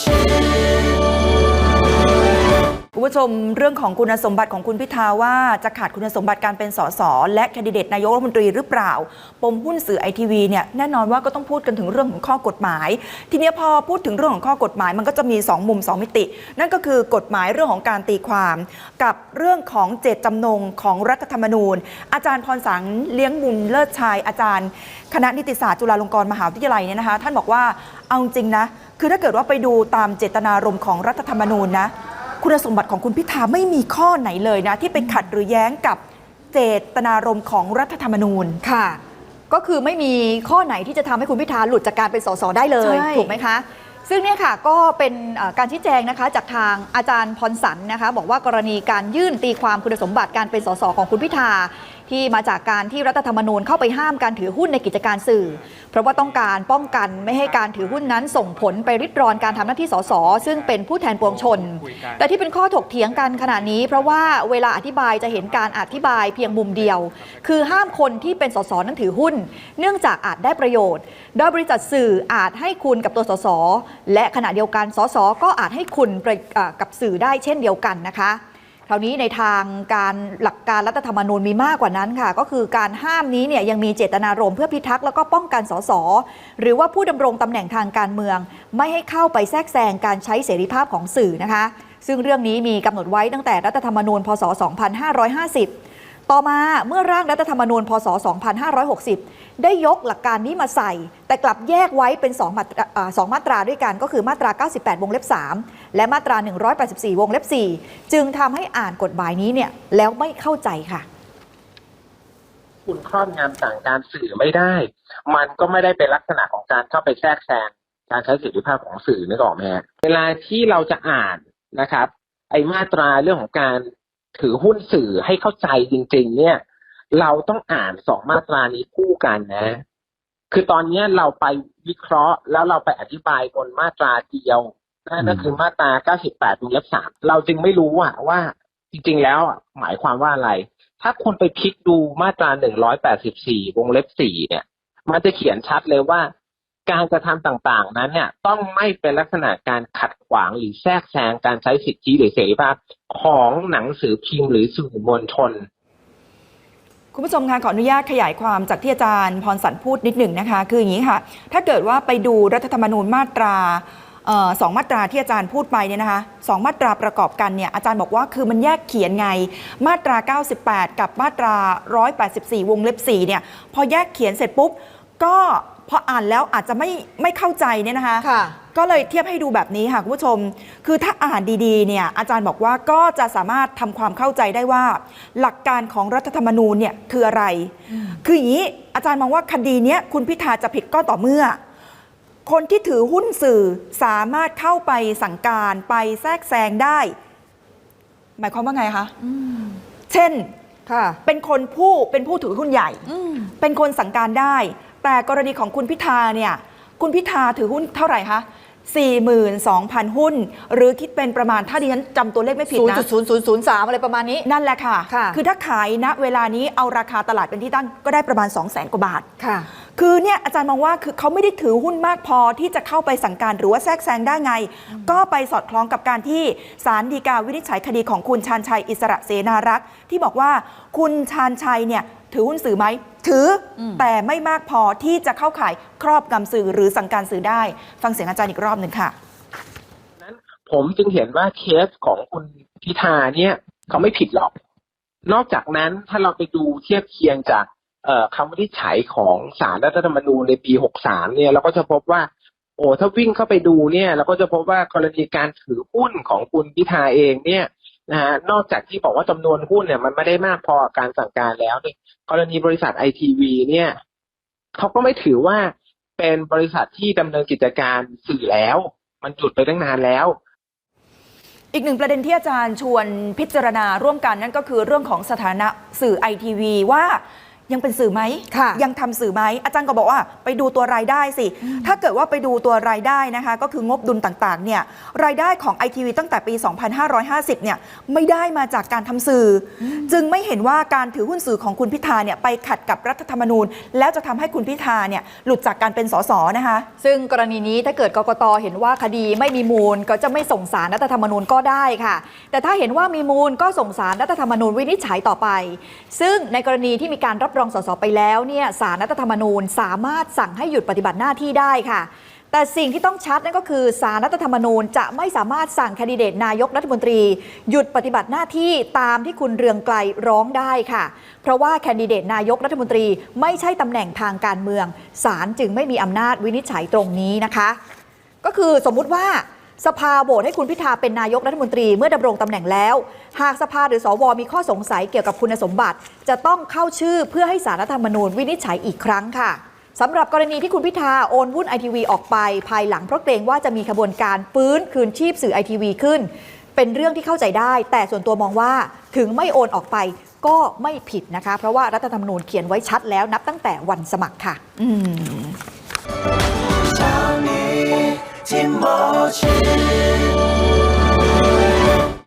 ชีพ คุณผู้ชมเรื่องของคุณสมบัติของคุณพิธาว่าจะขาดคุณสมบัติการเป็นสสและแคนดิเดตนายกรัฐมนตรีหรือเปล่า ปมหุ้นสื่อไอทีวีเนี่ยแน่นอนว่าก็ต้องพูดกันถึงเรื่องของข้อกฎหมาย ทีนี้พอพูดถึงเรื่องของข้อกฎหมายมันก็จะมี 2 มุม 2 มิติ นั่นก็คือกฎหมายเรื่องของการตีความ กับเรื่องของเจตจำนงของรัฐธรรมนูญ อาจารย์พรสังเลี้ยงบุญเลิศชายอาจารย์ คณะนิติศาสตร์จุฬาลงกรณ์มหาวิทยาลัยเนี่ยนะคะ ท่านบอกว่าเอาจริงนะคือถ้าเกิดว่าไปดูตามเจตนารมณ์ของรัฐธรรมนูญนะ คุณสมบัติของคุณพิธาไม่มีข้อไหนเลยนะ ที่ไปขัดหรือแย้งกับเจตนารมณ์ของรัฐธรรมนูญค่ะ ก็คือไม่มีข้อไหนที่จะทำให้คุณพิธาหลุดจากการเป็นสสได้เลยใช่ถูกไหมคะซึ่งเนี่ยค่ะก็เป็นเอ่อการชี้แจงนะคะจากทางอาจารย์พรสันนะคะบอกว่ากรณีการยื่นตีความคุณสมบัติการเป็นสสของคุณพิธา ที่มาจากการที่รัฐธรรมนูญเข้าไปห้ามการถือหุ้นในกิจการสื่อ เพราะว่าต้องการป้องกันไม่ให้การถือหุ้นนั้นส่งผลไปริดรอนการทำหน้าที่สสซึ่งเป็นผู้แทนปวงชน แต่ที่เป็นข้อถกเถียงกันขณะนี้ เพราะว่าเวลาอธิบายจะเห็นการอธิบายเพียงมุมเดียว คือห้ามคนที่เป็นสสนั้นถือหุ้น เนื่องจากอาจได้ประโยชน์โดยบริษัทสื่ออาจให้คุณกับตัวสสและขณะเดียวกันสสก็อาจให้คุณกับสื่อได้เช่นเดียวกันนะคะ คราวนี้ในทางการหลักการรัฐธรรมนูญมีมากกว่านั้นค่ะ ก็คือการห้ามนี้เนี่ยยังมีเจตนารมณ์เพื่อพิทักษ์แล้วก็ป้องกันสสหรือว่าผู้ดำรงตำแหน่งทางการเมือง ไม่ให้เข้าไปแทรกแซงการใช้เสรีภาพของสื่อนะคะ ซึ่งเรื่องนี้มีกำหนดไว้ตั้งแต่รัฐธรรมนูญพศ 2550 ต่อมาเมื่อร่างรัฐธรรมนูญพศ 2560 ได้ยกหลักการนี้มาใส่ แต่กลับแยกไว้เป็น2มาตราสองมาตราด้วยกันก็คือมาตรา 98 วงเล็บ 3 และมาตรา 184 วงเล็บ 4 จึงทำให้อ่านกฎหมายนี้เนี่ยแล้วไม่เข้าใจค่ะ คุณครอบงำสั่งการสื่อไม่ได้ มันก็ไม่ได้เป็นลักษณะของการเข้าไปแทรกแซงการใช้เสรีภาพของสื่อนึกออกไหมเวลาที่เราจะอ่านนะครับ ไอมาตราเรื่องของการ ถือหุ้นสื่อให้เข้าใจจริง ๆ เนี่ย เราต้องอ่านสองมาตรานี้คู่กันนะ คือตอนนี้เราไปวิเคราะห์ แล้วเราไปอธิบายบนมาตราเดียวนั่นก็คือมาตรา 98วงเล็บ3เราจึงไม่รู้อะว่าจริง ๆ แล้วหมายความว่าอะไร ถ้าคุณไปคลิกดูมาตรา 184 วงเล็บ4เนี่ย มันจะเขียนชัดเลยว่า การกระทำต่างๆ นั้นเนี่ยต้องไม่เป็นลักษณะการขัดขวางหรือแทรกแซงการใช้สิทธิหรือเสรีภาพของหนังสือพิมพ์หรือสื่อมวลชน คุณผู้ชมคะขออนุญาตขยายความจากที่อาจารย์พรสันพูดนิดหนึ่งนะคะ คืออย่างนี้ค่ะ ถ้าเกิดว่าไปดูรัฐธรรมนูญมาตราออสองมาตราที่อาจารย์พูดไปเนี่ยนะคะสองมาตราประกอบกันเนี่ยอาจารย์บอกว่าคือมันแยกเขียนไงมาตรา 98 กับมาตรา 184 วงเล็บ4เนี่ยพอแยกเขียนเสร็จปุ๊บก็ พออ่านแล้วอาจจะไม่ไม่เข้าใจเนี่ยนะคะค่ะ ก็เลยเทียบให้ดูแบบนี้ค่ะคุณผู้ชม คือถ้าอ่านดีๆเนี่ยอาจารย์บอกว่าก็จะสามารถทำความเข้าใจได้ว่า หลักการของรัฐธรรมนูญเนี่ยคืออะไร คืออย่างนี้อาจารย์มองว่าคดีเนี้ยคุณพิธาจะผิดก็ต่อเมื่อ คนที่ถือหุ้นสื่อสามารถเข้าไปสั่งการไปแทรกแซงได้ หมายความว่าไงคะเช่น ค่ะ เป็นคนผู้เป็นผู้ถือหุ้นใหญ่อืมเป็นคนสั่งการได้ แต่กรณีของคุณพิธาเนี่ยคุณพิธาถือหุ้นเท่าไหร่คะ42,000 หุ้น หรือคิดเป็นประมาณถ้าดิฉันจำตัวเลขไม่ผิดศูนย์นะจุดศูนย์ศูนย์ศูนย์สามอะไรประมาณนี้ นั่นแหละค่ะค่ะ คือถ้าขายณเวลานี้เอาราคาตลาดเป็นที่ตั้งก็ได้ประมาณ 2 0 0 0 0 0 กว่าบาท ค่ะคือเนี่ยอาจารย์มองว่าคือเขาไม่ได้ถือหุ้นมากพอที่จะเข้าไปสั่งการหรือว่าแทรกแซงได้ไง ก็ไปสอดคล้องกับการที่ศาลฎีกาวินิจฉัยคดีของคุณชาญชัยอิสระเสนารักษ์ที่บอกว่าคุณชาญชัยเนี่ยถือหุ้นสื่อไหมถืออมแต่ไม่มากพอที่จะเข้าข่ายครอบงำสื่อหรือสั่งการสื่อได้ ฟังเสียงอาจารย์อีกรอบหนึ่งค่ะนั้นผมจึงเห็นว่าเคสของคุณพิธาเนี่ยเขาไม่ผิดหรอก นอกจากนั้นถ้าเราไปดูเทียบเคียงจากเอ่อ คำวินิจฉัยของศาลรัฐธรรมนูญในปี63เนี่ยเราก็จะพบว่า โอ้ถ้าวิ่งเข้าไปดูเนี่ยเราก็จะพบว่ากรณีการถือหุ้นของคุณพิธาเองเนี่ยนะฮะนอกจากที่บอกว่าจำนวนหุ้นเนี่ยมันไม่ได้มากพอการสั่งการแล้วเนี่ยกรณีบริษัทไอทีวีเนี่ยเขาก็ไม่ถือว่าเป็นบริษัทที่ดำเนินกิจการสื่อแล้ว มันหยุดไปตั้งนานแล้ว อีกหนึ่งประเด็นที่อาจารย์ชวนพิจารณาร่วมกันนั่นก็คือเรื่องของสถานะสื่อไอทีวีว่า ยังเป็นสื่อไหมค่ะยังทำสื่อไหมอาจารย์ก็บอกว่าไปดูตัวรายได้สิ ถ้าเกิดว่าไปดูตัวรายได้นะคะ ก็คืองบดุลต่างๆเนี่ยรายได้ของไอทีวีตั้งแต่ปี 2550เนี่ยไม่ได้มาจากการทำสื่ออจึงไม่เห็นว่าการถือหุ้นสื่อของคุณพิธาเนี่ยไปขัดกับรัฐธรรมนูญ แล้วจะทำให้คุณพิธาเนี่ยหลุดจากการเป็นสสนะคะ ซึ่งกรณีนี้ถ้าเกิดกกตเห็นว่าคดีไม่มีมูลก็จะไม่ส่งสารรัฐธรรมนูญก็ได้ค่ะ แต่ถ้าเห็นว่ามีมูลก็ส่งสารรัฐธรรมนูญวินิจฉัยต่อไป ซึ่งในกรณีที่มีการรับรองสสไปแล้วเนี่ยสารรัฐธรรมนูญสามารถสั่งให้หยุดปฏิบัติหน้าที่ได้ค่ะ แต่สิ่งที่ต้องชัดนั่นก็คือสารรัฐธรรมนูญจะไม่สามารถสั่งแคนดิเดตนายกรัฐมนตรี หยุดปฏิบัติหน้าที่ตามที่คุณเรืองไกลร้องได้ค่ะ เพราะว่าแคนดิเดตนายกรัฐมนตรีไม่ใช่ตำแหน่งทางการเมืองศาลจึงไม่มีอำนาจวินิจฉัยตรงนี้นะคะ ก็คือสมมุติว่าสภาโหวตให้คุณพิธาเป็นนายกรัฐมนตรีเมื่อดำรงตำแหน่งแล้ว หากสภาหรือสวมีข้อสงสัยเกี่ยวกับคุณสมบัติ จะต้องเข้าชื่อเพื่อให้สารรัฐธรรมนูญวินิจฉัยอีกครั้งค่ะสำหรับกรณีที่คุณพิธาโอนวุ้นไอทีวีออกไป ภายหลังเพราะเกรงว่าจะมีขบวนการฟื้นคืนชีพสื่อไอทีวีขึ้น เป็นเรื่องที่เข้าใจได้ แต่ส่วนตัวมองว่าถึงไม่โอนออกไปก็ไม่ผิดนะคะ เพราะว่ารัฐธรรมนูญเขียนไว้ชัดแล้วนับตั้งแต่วันสมัครค่ะ อืม